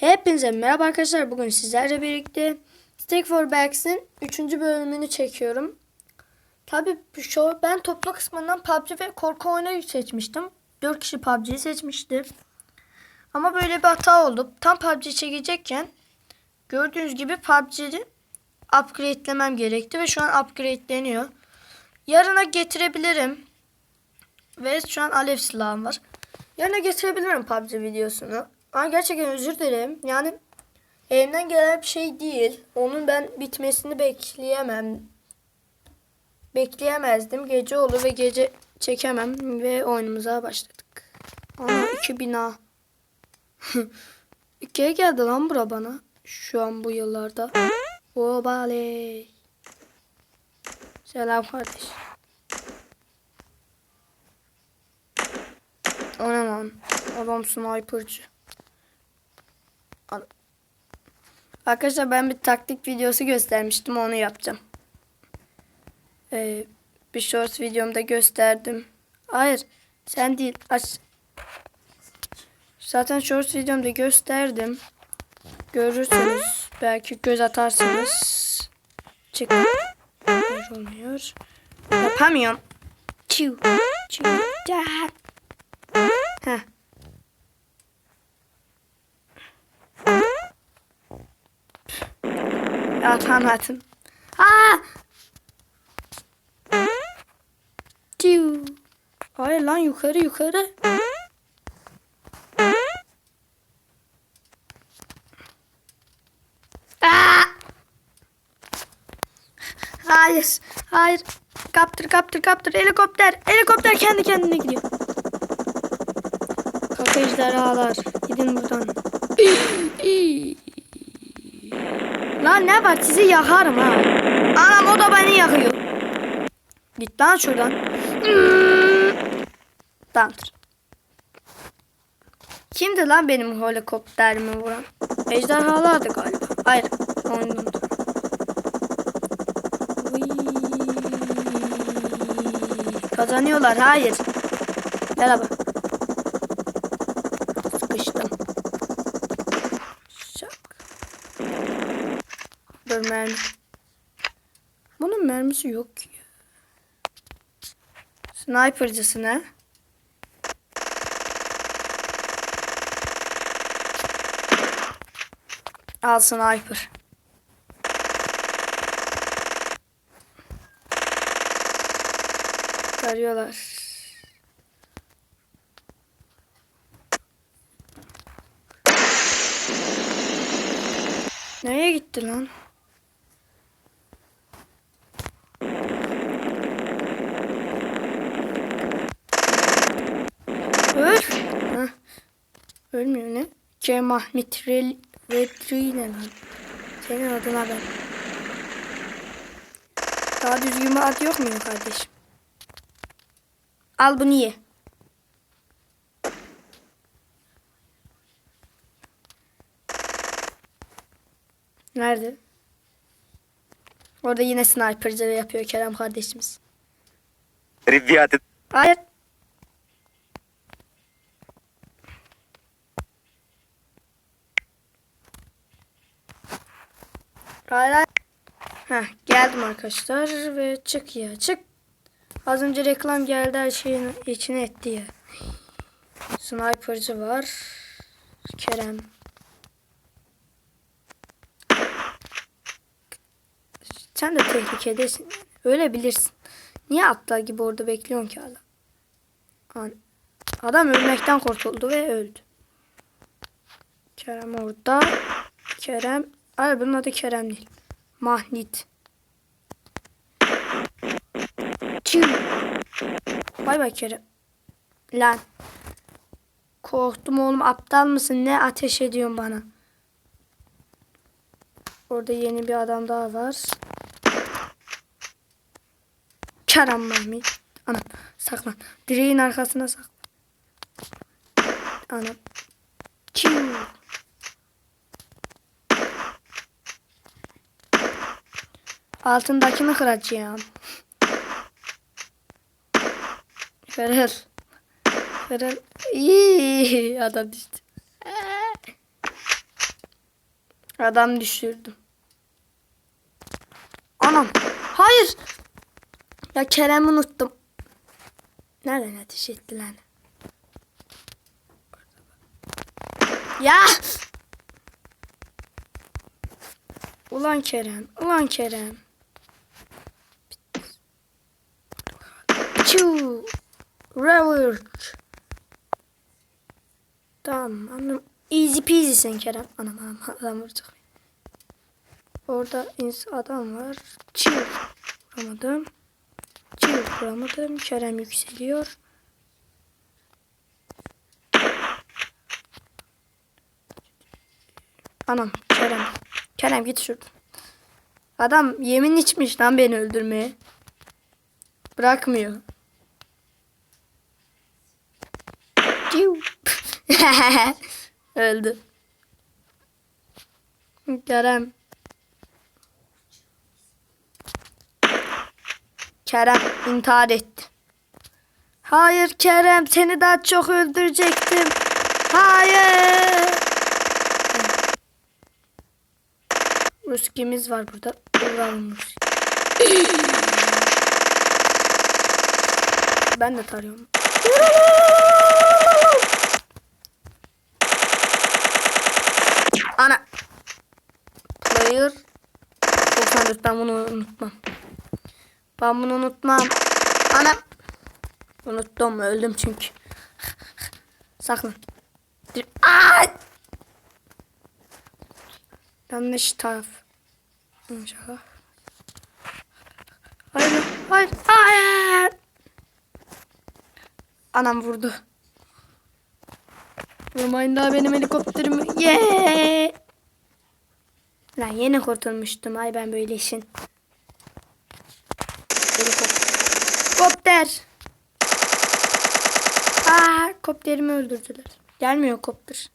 Hepinize merhaba arkadaşlar. Bugün sizlerle birlikte Stick for Bags'in 3. bölümünü çekiyorum. Tabi şu ben toplu kısmından PUBG ve korku oyunu seçmiştim. 4 kişi PUBG'yi seçmişti. Ama böyle bir hata oldu. Tam PUBG çekecekken gördüğünüz gibi PUBG'yi upgrade'lemem gerekti ve şu an upgrade'leniyor. Yarına getirebilirim. Ve şu an alev silahım var. Yarına getirebilirim PUBG videosunu. Ama gerçekten özür dilerim. Yani elimden gelen bir şey değil. Onun ben bitmesini bekleyemem. Bekleyemezdim. Gece olur ve gece çekemem. Ve oyunumuza başladık. Ana iki bina. İkiye geldi lan bura bana. Şu an bu yıllarda. Obaley. Selam kardeş. O ne lan? Adam sniperci. Arkadaşlar ben bir taktik videosu göstermiştim onu yapacağım. Ee, bir shorts videomda gösterdim. Hayır sen değil aç. Zaten shorts videomda gösterdim. Görürsünüz. Belki göz atarsınız. Çık. Hayır olmuyor. Yapamıyorum. Çiu. Çiu. Da. Heh. Yapamadım. Aa! Çiu. Hayır lan yukarı yukarı. Aa! Hayır. Hayır. Kaptır kaptır kaptır. Helikopter. Helikopter kendi kendine gidiyor. Kalk ejderhalar. Gidin buradan. Lan ne var sizi yakarım ha. Anam o da beni yakıyor. Git lan şuradan. Tamamdır. Kimdi lan benim helikopterimi vuran? Ejderhalardı galiba. Hayır. Oyundan. Kazanıyorlar. Hayır. Merhaba. Dur mermi. Bunun mermisi yok ki. Sniper'cısı ne? Al sniper. Arıyorlar. Nereye gitti lan? Öl. Hah. Ölmüyor ne? C. Mahmut Redrinen. Senin adına ben. Daha düzgün bir ad yok muyum kardeşim? Al bunu ye. Nerede? Orada yine snipercı yapıyor Kerem kardeşimiz. Riviyat. Hayır. Hayır. Heh, geldim arkadaşlar ve çık ya çık. Az önce reklam geldi her şeyin içine etti ya. Sniper'cı var. Kerem. Sen de tehlikedesin. Öyle bilirsin. Niye aptal gibi orada bekliyorsun ki? An- Adam ölmekten kurtuldu ve öldü. Kerem orada. Kerem. Hayır bunun adı Kerem değil. Mahnit. Çiu. Bay bay Kerem. Lan. Korktum oğlum aptal mısın? Ne ateş ediyorsun bana? Orada yeni bir adam daha var. Kerem Mahmut. Anam saklan. Direğin arkasına saklan. Anam. Çiu. Altındakini kıracağım. Kırıl. Kırıl. İyi adam düştü. Adam düşürdüm. Anam. Hayır. Ya Kerem'i unuttum. Nereden ateş etti lan? Ya. Ulan Kerem. Ulan Kerem. Çuu. Revert. Tamam anladım. Easy peasy sen Kerem. Anam anam adam vuracak. Orada adam var. Çiğ. Vuramadım. Çiğ vuramadım. Kerem yükseliyor. Anam Kerem. Kerem git şuradan. Adam yemin içmiş lan beni öldürmeye. Bırakmıyor. Ciu. Öldü. Kerem. Kerem intihar etti. Hayır Kerem seni daha çok öldürecektim. Hayır. Ruskimiz var burada. Vuralım Ruski. Ben de tarıyorum. Ana. Ben bunu unutmam. Ben bunu unutmam. Ana. Unuttum öldüm çünkü. Saklan. Ay! Yanlış taraf. Şaka. Hayır, hayır, hayır. Anam vurdu. Vurmayın daha benim helikopterimi. Yeah! Lan yeni kurtulmuştum. Ay ben böyle işin. Helikopter. Aa, kopterimi öldürdüler. Gelmiyor kopter.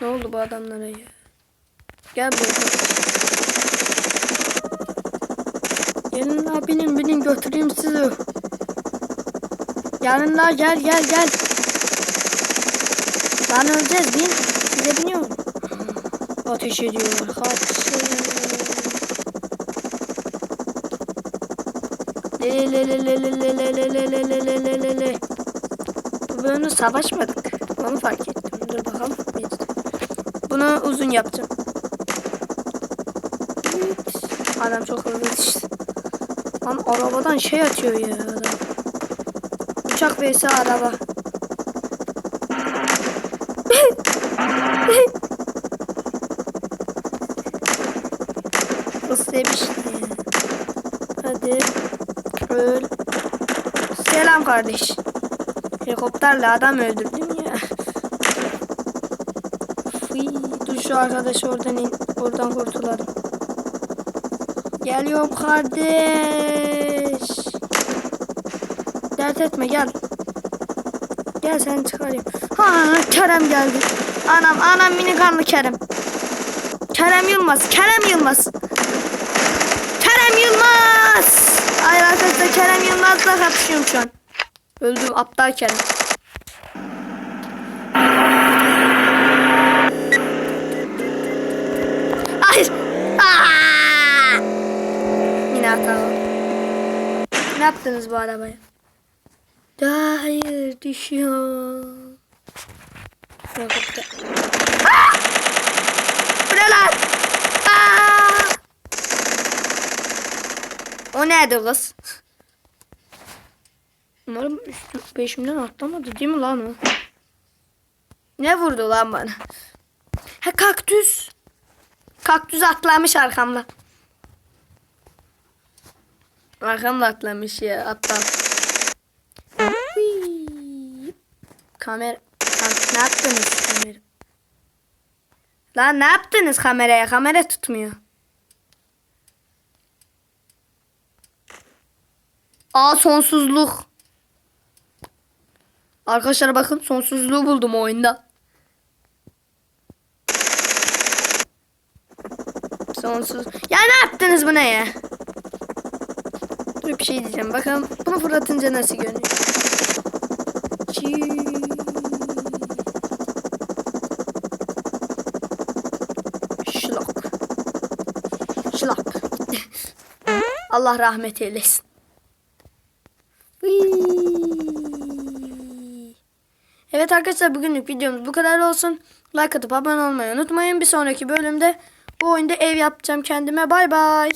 Ne oldu bu adamlara ya? Gel buraya. La binin binin götüreyim sizi. La gel gel gel. Lan öleceğiz bin. Size biniyorum. Ateş ediyorlar. Kaç. Le le le savaşmadık. Onu fark ettim. Dur bakalım. Bunu uzun yapacağım. Adam çok hızlı. Lan arabadan şey atıyor ya adam. Vs araba. Islemiş ya. Hadi. Öl. Selam kardeş. Helikopterle adam öldürdüm ya. Fıy, dur şu arkadaşı oradan in, oradan kurtulalım. Geliyorum kardeş. Dert etme gel. Gel seni çıkarayım. Ha Kerem geldi. Anam anam mini kanlı Kerem. Kerem Yılmaz. Kerem Yılmaz. Yılmaz. Hayır arkadaşlar Kerem Yılmaz'la kapışıyorum şu an. Öldüm aptal Kerem. Hayır. Aa! Yine hata oldu. Ne yaptınız bu arabaya? Hayır düşüyor. Helikopter. Aa! Bu ne lan? Aa! O nerede kız? Umarım üstüm, peşimden atlamadı değil mi lan o? Ne vurdu lan bana? Ha kaktüs. Kaktüs atlamış arkamda. Arkamda atlamış ya atlam. Hıy. Kamera. Kam- ne yaptınız kamera? Lan ne yaptınız kameraya? Kamera tutmuyor. Aa sonsuzluk. Arkadaşlar bakın sonsuzluğu buldum oyunda. Sonsuz. Ya ne yaptınız buna ya? Dur bir şey diyeceğim. Bakalım bunu fırlatınca nasıl görünüyor. Çiğ. Slap. Allah rahmet eylesin. Evet arkadaşlar bugünlük videomuz bu kadar olsun. Like atıp abone olmayı unutmayın. Bir sonraki bölümde bu oyunda ev yapacağım kendime. Bay bay.